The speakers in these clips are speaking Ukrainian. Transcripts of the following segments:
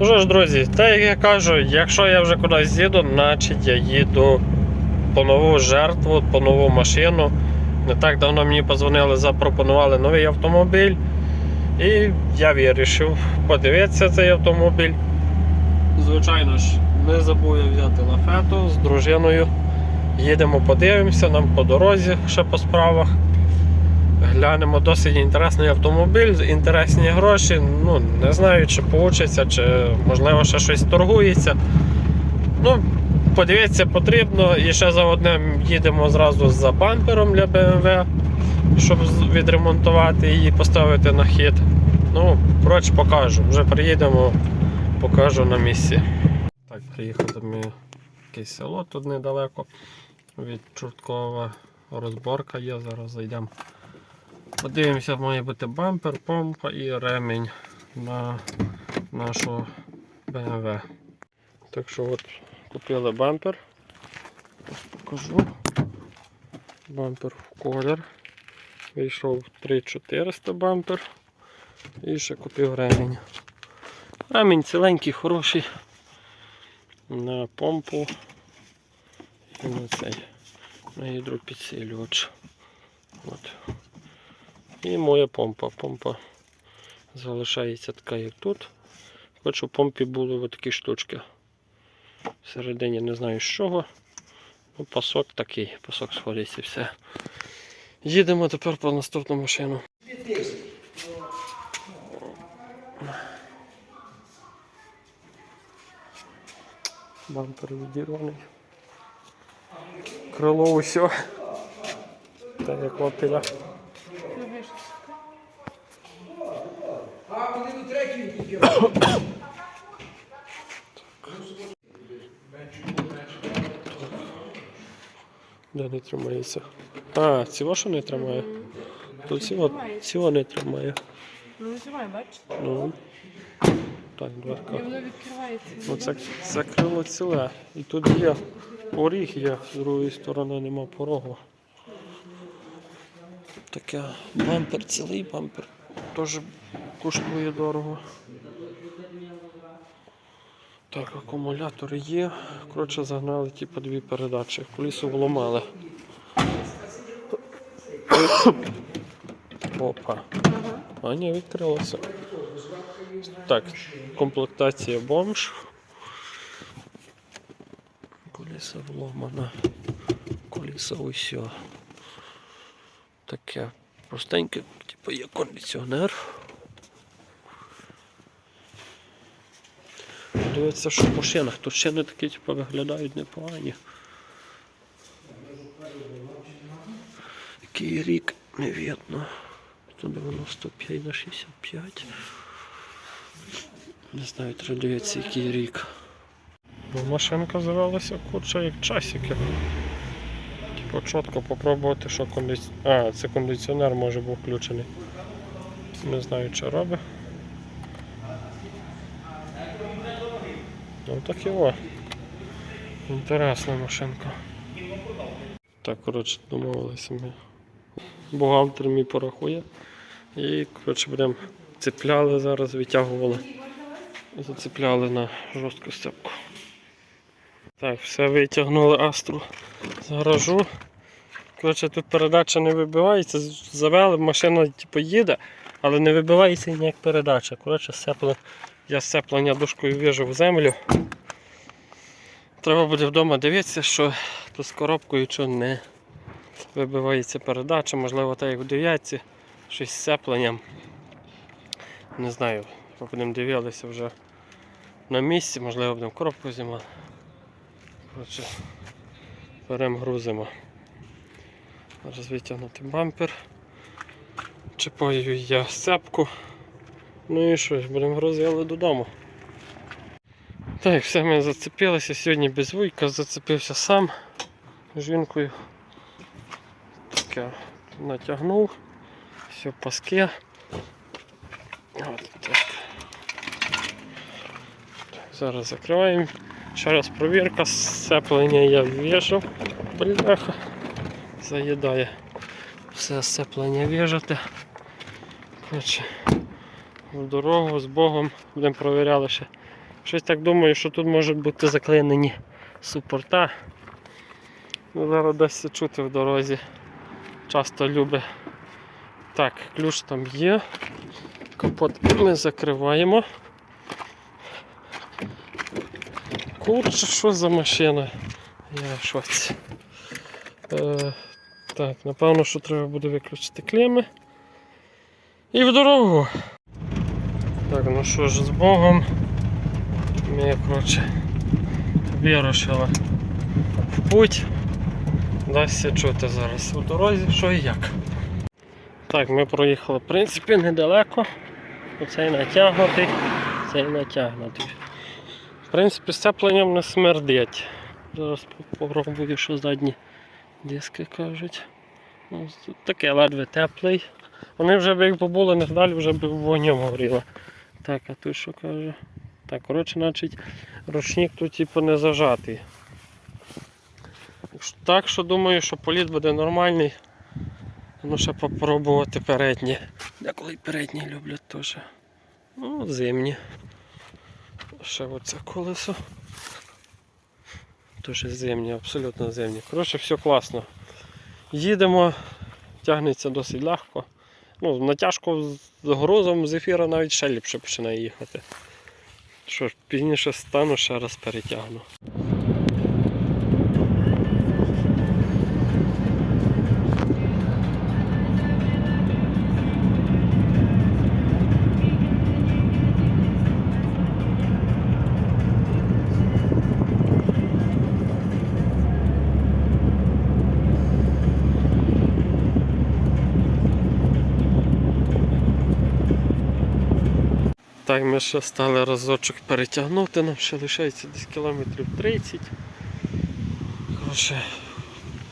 Ну що ж, друзі, так як я кажу, якщо я вже кудись їду, значить я їду по нову жертву, по нову машину. Не так давно мені позвонили, запропонували новий автомобіль. І я вирішив подивитися цей автомобіль. Звичайно ж, не забув взяти лафету з дружиною. Їдемо, подивимося, нам по дорозі ще по справах. Глянемо досить інтересний автомобіль, інтересні гроші. Ну, не знаю, чи вийде, чи можливо ще щось торгується. Ну, подивитися потрібно. І ще за одним їдемо зразу за бампером для BMW, щоб відремонтувати її поставити на хід. Ну, коротше, покажу. Вже приїдемо, покажу на місці. Так, приїхали ми якесь село тут недалеко від Чорткова. Розборка є, зараз зайдемо. Подивимося, має бути бампер, помпа і ремінь на нашу BMW. Так що от купили бампер. Ось покажу. Бампер в колір. Вийшов 3400 бампер. І ще купив ремінь. Ремінь ціленький, хороший. На помпу і на цей. На гідропідсилювач. От. І моя помпа. Помпа залишається така, як тут. Хочу, помпі були такі штучки. Всередині не знаю з чого. Ну, пасок такий, пасок сходиться і все. Їдемо тепер по наступну машину. Бампер відірваний. Крило усе. Та як лапіля. А, вони до третьої тільки. Де не тримається. А, цього що не тримає? Тут цього, цього не тримає. Ну, нажимай, бачите? Ну. Так, І воно відкривається. Ну це, це крило ціле. І тут є поріг є, з другої сторони нема порогу. Таке бампер цілий бампер. Теж коштує дорого. Так, акумулятори є. Коротше, загнали ті дві передачі. Колісо вломали. Опа. А ні, відкрилося. Так, комплектація бомж. Коліса вломана. Коліса усьо. Таке простеньке, типу є кондиціонер. Дивиться, що в машинах. Тут шини такі типу, виглядають непогані. Який рік не видно. 195 на 65. Не знаю, треба дивитися, який рік. Ну, машинка завелася курча як часики. Чітко попробувати, що кондиціонер. А, це кондиціонер може був включений. Не знаю, чи робить. Ну так його. Інтересна машинка. Так, коротше, домовилися ми. Бухгалтер мій порахує. І, коротше, будемо цепляли зараз, витягували. Зацепляли на жорстку степку. Так, все витягнули астру з гаражу. Коротше, тут передача не вибивається, завели, машина типу, їде, але не вибивається ніяк передача. Коротше, сцепле- я сцеплення дужкою в'яжу в землю. Треба буде вдома дивитися, що тут з коробкою що не вибивається передача, можливо, так як в дев'ятці, щось з сцепленням. Не знаю, будемо дивитися вже на місці, можливо, будемо коробку знімати. Коротше, беремо грузимо. Зараз витягнути бампер. Чіпаю я сцепку. Ну і що, будемо грузили додому. Так, все, ми зацепилися. Сьогодні без вуйка, зацепився сам жінкою. Таке натягнув. Все паски. От так. Зараз закриваємо. Ще раз провірка, сцеплення я в'їжджав. Бляха. Заїдає. Все сцеплення. Коротше, в дорогу з Богом. Будемо провіряли ще Щось так думаю, що тут можуть бути заклинені супорта. Ну, зараз десь чути в дорозі. Часто любить. Так, ключ там є. Капот ми закриваємо. Курче, що за машина? Я в. Е, так, напевно, що треба буде виключити клеми. І в дорогу. Так, ну що ж, з Богом. Ми, коротше, вирушили в путь. Дасться чути зараз у дорозі, що і як. Так, ми проїхали, в принципі, недалеко. Оцей натягнутий, цей натягнутий. В принципі, сцепленням не смердить. Зараз попробую, що задні диски кажуть. Ну, тут таке ледве теплий. Вони вже б як побули не далі, вже б вогнем горіли. Так, а тут що каже? Так, коротше, значить, ручник тут типу не зажатий. Так що думаю, що політ буде нормальний. Ну ще попробувати передні. Деколи й передні люблять теж. Ну, зимні. Ще оце колесо. Дуже зимні, абсолютно зимні. Коротше, все класно. Їдемо, тягнеться досить легко. Ну, Натяжко з грузом з ефіра навіть ще ліпше починає їхати. Що ж, пізніше стану, ще раз перетягну. Так, ми ще стали разочок перетягнути, нам ще лишається десь кілометрів 30. Коротше,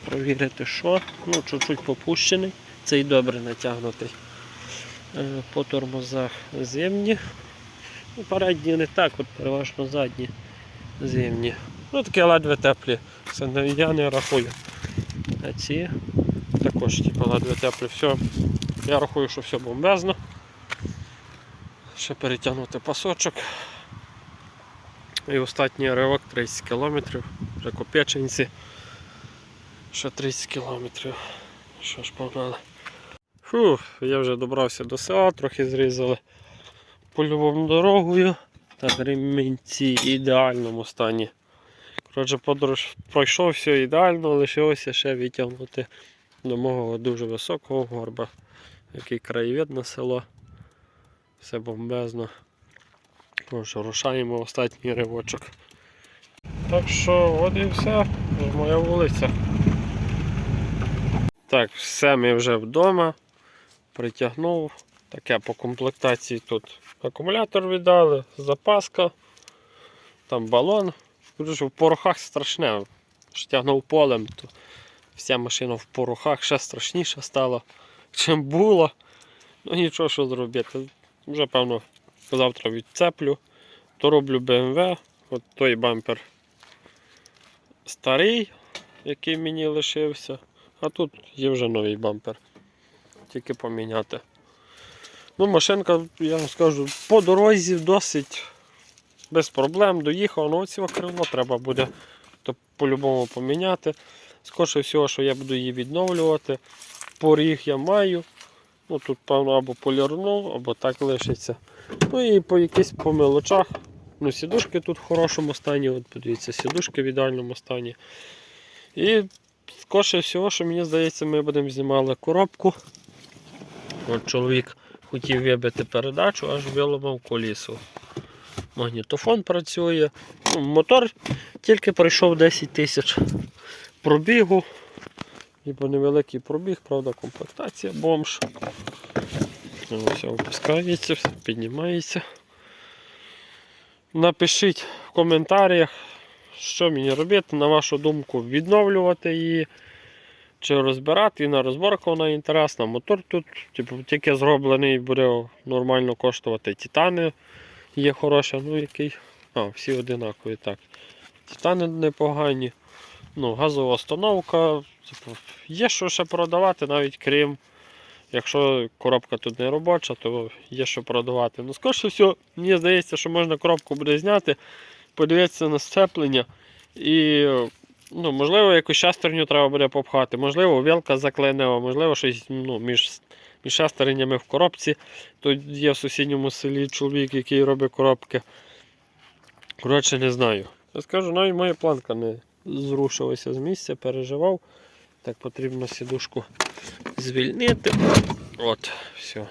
провірити що. Ну, чуть-чуть попущений. Цей добре натягнутий. Е, По тормозах зимні. Ну, передні не так, от переважно задні зимні. Ну такі ледве теплі. Це я не рахую. А ці також типу, ледве теплі. Все. Я рахую, що все бомбезно. Ще перетягнути пасочок. І останній ривок 30 км. Вже копеченці. Ще 30 км. Що ж погнали. Фух, я вже добрався до села, трохи зрізали польовою дорогою. Так, ремінці в ідеальному стані. Коротше, подорож пройшов все ідеально, лишилося ще відтягнути до мого дуже високого горба, який краєвид на село. Все бомбезно. Тож рушаємо останній ривочок. Так що от і все, моя вулиця. Так, все ми вже вдома. Притягнув. Таке по комплектації тут акумулятор віддали, запаска, там балон. В порохах страшне. Що тягнув полем, то вся машина в порохах ще страшніше стала, чим було. Ну нічого що зробити. Вже певно завтра відцеплю. То роблю BMW. От той бампер старий, який мені лишився. А тут є вже новий бампер. Тільки поміняти. Ну, машинка, я вам скажу, по дорозі досить без проблем доїхав. Ну, оці крило треба буде по-любому поміняти. Скорше всього, що я буду її відновлювати. Поріг я маю. Ну тут, певно, або полірнув, або так лишиться. Ну і по якихось по мелочах. Ну, сідушки тут в хорошому стані, от подивіться, сідушки в ідеальному стані. І скорше всього, що мені здається, ми будемо знімали коробку. От чоловік хотів вибити передачу, аж виламав колісо. Магнітофон працює. Ну, мотор тільки пройшов 10 тисяч пробігу. Ніби невеликий пробіг, правда, комплектація бомж. Все опускається, все піднімається. Напишіть в коментарях, що мені робити, на вашу думку, відновлювати її, чи розбирати, і на розборку вона інтересна. Мотор тут типу, тільки зроблений, буде нормально коштувати. Титани є хороші, ну який. А, всі одинакові. так. Титани непогані. Ну, газова установка. Типу, є що ще продавати, навіть крім Якщо коробка тут не робоча, то є що продавати. Ну, скоріше все, мені здається, що можна коробку буде зняти, подивитися на сцеплення і, ну, можливо, якусь шестерню треба буде попхати, можливо, вілка заклинила, можливо, щось ну, між, між шестернями в коробці. Тут є в сусідньому селі чоловік, який робить коробки. Коротше, не знаю. Я скажу, навіть моя планка не зрушилася з місця, переживав. Так потрібно сідушку звільнити. От, все.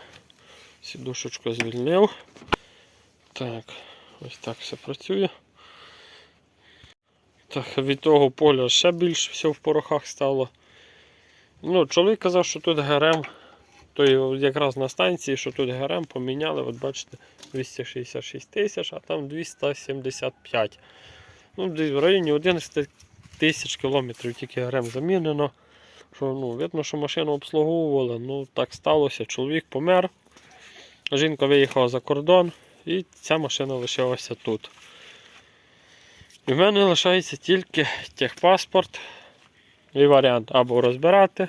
Сідушечку звільнив. Так, ось так все працює. Так, від того поля ще більше все в порохах стало. Ну, чоловік казав, що тут ГРМ, то якраз на станції, що тут ГРМ поміняли, от бачите, 266 тисяч, а там 275. Ну, десь в районі 11 тисяч кілометрів тільки ГРМ замінено. Що, ну, видно, що машину обслуговували. Ну, так сталося. Чоловік помер, жінка виїхала за кордон, і ця машина лишилася тут. І в мене лишається тільки техпаспорт і варіант або розбирати,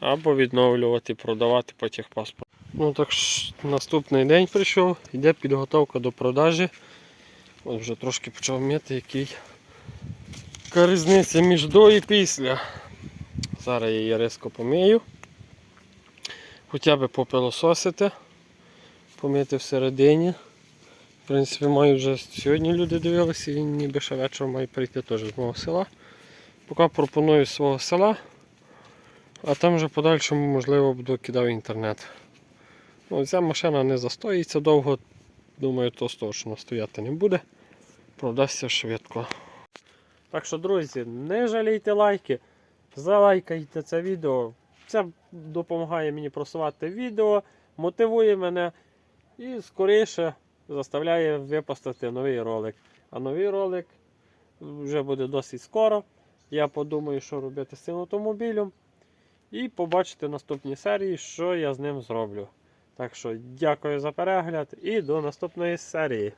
або відновлювати, продавати по техпаспорту. Ну так ж, наступний день прийшов, йде підготовка до продажі. От вже трошки почав мити, який яка різниця між до і після. Зараз я її різко помию. Хоча б попилососити, помити всередині. В принципі, маю вже сьогодні люди дивилися і ніби ще вечором має прийти теж з мого села. Поки пропоную з свого села, а там вже подальшому, можливо, буду кидав інтернет. Ну, ця машина не застоїться довго, думаю, то точно стояти не буде. Продасться швидко. Так що, друзі, не жалійте лайки, залайкайте це відео. Це допомагає мені просувати відео, мотивує мене і скоріше заставляє випустити новий ролик. А новий ролик вже буде досить скоро. Я подумаю, що робити з цим автомобілем. І побачите в наступній серії, що я з ним зроблю. Так що дякую за перегляд і до наступної серії.